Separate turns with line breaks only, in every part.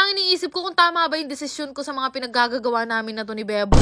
lang iniisip ko kung tama ba yung desisyon ko sa mga pinaggagawa namin na to ni Bebo.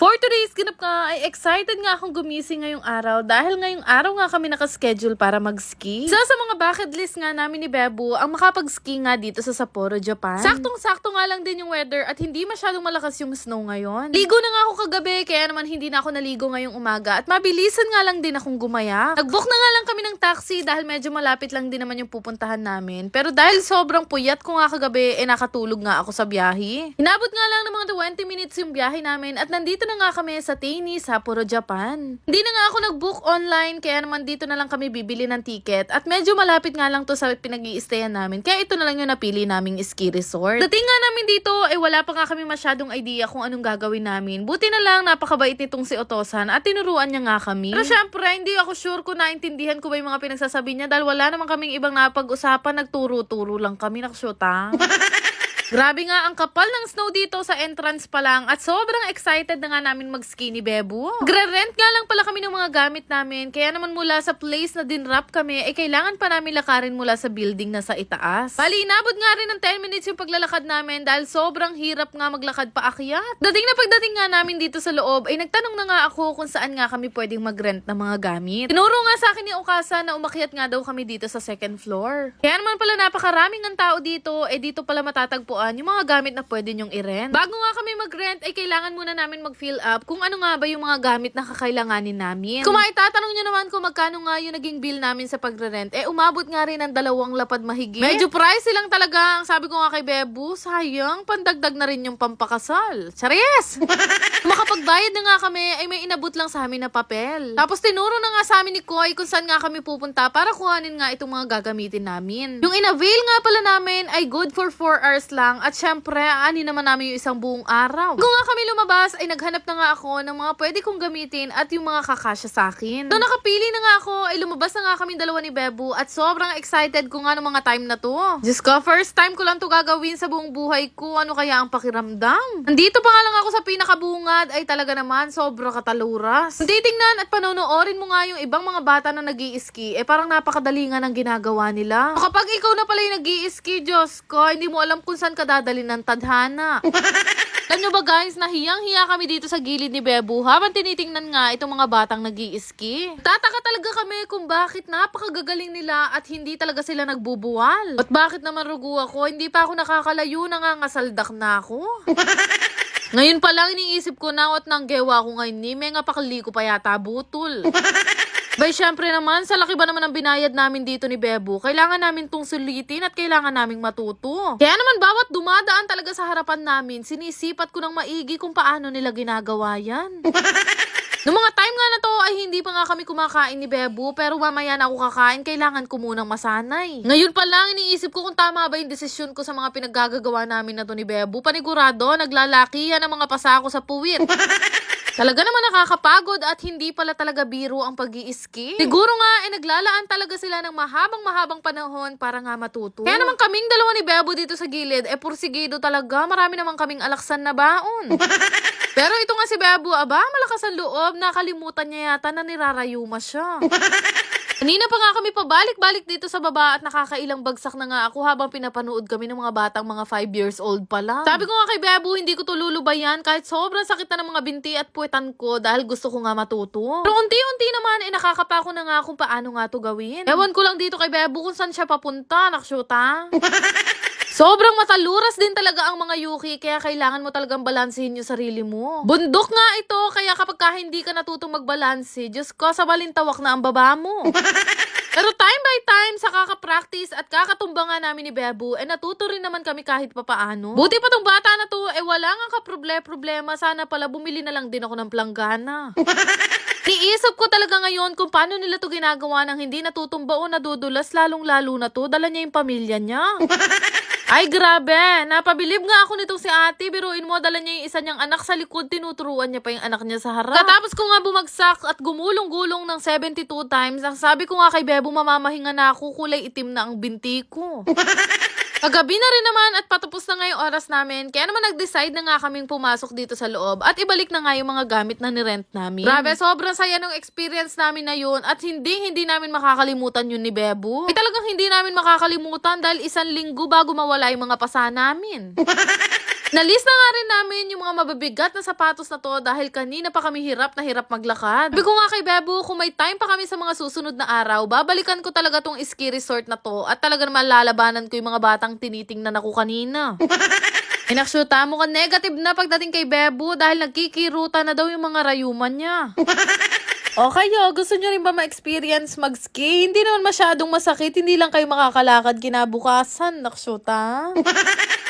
For today's ganap nga, ay excited nga akong gumising ngayong araw dahil ngayong araw nga kami nakaschedule para mag-ski. Isa sa mga bucket list nga namin ni Bebo ang makapag-ski nga dito sa Sapporo, Japan. Saktong-sakto nga lang din yung weather at hindi masyadong malakas yung snow ngayon. Ligo na nga ako kagabi kaya naman hindi na ako naligo ngayong umaga at mabilisan nga lang din akong gumaya. Nag-book na nga lang kami ng taxi dahil medyo malapit lang din naman yung pupuntahan namin. Pero dahil sobrang puyat ko nga kagabi, eh nakatulog nga ako sa biyahe. Inabot nga lang ng mga 20 minutes yung biyahe namin at nandito na nga kami sa Teini, Sapporo, Japan. Hindi na nga ako nag-book online kaya naman dito na lang kami bibili ng ticket at medyo malapit nga lang to sa pinag stayan namin kaya ito na lang yung napili naming ski resort. Dating nga namin dito, eh wala pa nga kami masyadong idea kung anong gagawin namin. Buti na lang napakabait nitong si Otosan at tinuruan niya nga kami. Pero syempre, hindi ako sure kung naintindihan ko ba yung mga pinagsasabi niya dahil wala naman kaming ibang napag-usapan, nagturo-turo lang kami, naksyota. Grabe nga ang kapal ng snow dito sa entrance pa lang at sobrang excited na nga namin mag-ski ni Bebu. Gre-rent nga lang pala kami ng mga gamit namin kaya naman mula sa place na dinrap kami ay kailangan pa namin lakarin mula sa building na sa itaas. Bali, inabot nga rin ng 10 minutes yung paglalakad namin dahil sobrang hirap nga maglakad pa akyat. Dating na pagdating nga namin dito sa loob ay nagtanong na nga ako kung saan nga kami pwedeng mag-rent ng mga gamit. Tinuro nga sa akin ni Okasa na umakyat nga daw kami dito sa second floor. Kaya naman pala napakaraming ng tao dito, eh dito pala matatagpuan yung mga gamit na pwede nyong i-rent. Bago nga kami mag-rent, ay kailangan muna namin mag-fill up kung ano nga ba yung mga gamit na kakailanganin namin. Kung maitatanong nyo naman kung magkano nga yung naging bill namin sa pag-rent, eh umabot nga rin ng dalawang lapad mahigit. Medyo pricey lang talaga. Ang sabi ko nga kay Bebu, sayang, pandagdag na rin yung pampakasal. Charis! Makapagbayad na nga kami, ay may inabot lang sa amin na papel. Tapos tinuro na nga sa amin ni Koy kung saan nga kami pupunta para kuhanin nga itong mga gagamitin namin. Yung in-avail nga pala namin ay good for 4 hours lang at syempre, ani naman namin yung isang buong araw. Kung nga kami lumabas, ay naghanap na nga ako ng mga pwede kong gamitin at yung mga kakasya sa akin. Doon nakapili na nga ako, ay lumabas na nga kami dalawa ni Bebu at sobrang excited ko nga ng mga time na to. Diyos ko, first time ko lang to gagawin sa buong buhay ko. Ano kaya ang pakiramdam? Nandito pa nga lang ako sa pinakabungad ay talaga naman sobra kataluras. Titingnan at panonoorin mo nga yung ibang mga bata na nag ski eh parang napakadali nga ng ginagawa nila. O kapag ikaw na pala yung nag ski Diyos ko, hindi mo alam kung saan ka dadali ng tadhana. Alam nyo ba guys, nahiyang-hiya kami dito sa gilid ni Bebu habang tinitingnan nga itong mga batang nag ski Tataka talaga kami kung bakit napakagagaling nila at hindi talaga sila nagbubuwal. At bakit naman rugo ako? Hindi pa ako nakakalayo, nangangasaldak na ako. Ngayon pa lang iniisip ko na at nang gewa ko ngayon ni may nga pakali ko pa yata butol. Bay, syempre naman, sa laki ba naman ang binayad namin dito ni Bebo, kailangan namin tong sulitin at kailangan naming matuto. Kaya naman, bawat dumadaan talaga sa harapan namin, sinisipat ko ng maigi kung paano nila ginagawa yan. Noong mga time nga na to ay hindi pa nga kami kumakain ni Bebo pero mamaya na ako kakain, kailangan ko munang masanay. Ngayon pa lang iniisip ko kung tama ba yung desisyon ko sa mga pinaggagawa namin na to ni Bebo. Panigurado, naglalaki yan ang mga pasako sa puwit. Talaga naman nakakapagod at hindi pala talaga biro ang pag ski Siguro nga, eh naglalaan talaga sila ng mahabang-mahabang panahon para nga matuto. Kaya naman kaming dalawa ni Bebo dito sa gilid, eh pursigido talaga, marami naman kaming alaksan na baon. Pero ito nga si Bebo, aba, malakas ang loob, nakalimutan niya yata na nirarayuma siya. Kanina pa nga kami pabalik-balik dito sa baba at nakakailang bagsak na nga ako habang pinapanood kami ng mga batang mga 5 years old pa lang. Sabi ko nga kay Bebo, hindi ko tululubayan kahit sobrang sakit na ng mga binti at puwetan ko dahil gusto ko nga matuto. Pero unti-unti naman, eh nakakapako na nga kung paano nga to gawin. Ewan ko lang dito kay Bebo kung saan siya papunta, naksyuta. Sobrang mataluras din talaga ang mga Yuki, kaya kailangan mo talagang balansehin yung sarili mo. Bundok nga ito, kaya kapag ka hindi ka natutong magbalanse, Diyos ko, sa balintawak na ang baba mo. Pero time by time, sa kaka-practice at kakatumba nga namin ni Bebu, eh natuto rin naman kami kahit papaano. Buti pa tong bata na to, eh wala nga ka-problema, sana pala bumili na lang din ako ng planggana. Niisip ko talaga ngayon kung paano nila to ginagawa nang hindi natutumba o nadudulas, lalong-lalo na to, dala niya yung pamilya niya. Ay, grabe. Napabilib nga ako nitong si ate. Biruin mo, dala niya yung isa niyang anak sa likod. Tinuturuan niya pa yung anak niya sa harap. Katapos ko nga bumagsak at gumulong-gulong ng 72 times, ang sabi ko nga kay Bebo, mamamahinga na ako, kulay itim na ang binti ko. Kagabi na rin naman at patapos na nga yung oras namin. Kaya naman nag-decide na nga kaming pumasok dito sa loob at ibalik na nga yung mga gamit na nirent namin. Grabe, sobrang saya ng experience namin na yun at hindi, hindi namin makakalimutan yun ni Bebo. Eh talagang hindi namin makakalimutan dahil isang linggo bago mawala yung mga pasa namin. Nalis na nga rin namin yung mga mababigat na sapatos na to dahil kanina pa kami hirap na hirap maglakad. Sabi ko nga kay Bebo, kung may time pa kami sa mga susunod na araw, babalikan ko talaga tong ski resort na to at talaga naman lalabanan ko yung mga batang tinitingnan ako kanina. Inaksyuta mo ka negative na pagdating kay Bebo dahil nagkikiruta na daw yung mga rayuman niya. O kayo, gusto nyo rin ba ma-experience mag-ski? Hindi naman masyadong masakit, hindi lang kayo makakalakad kinabukasan, naksyuta.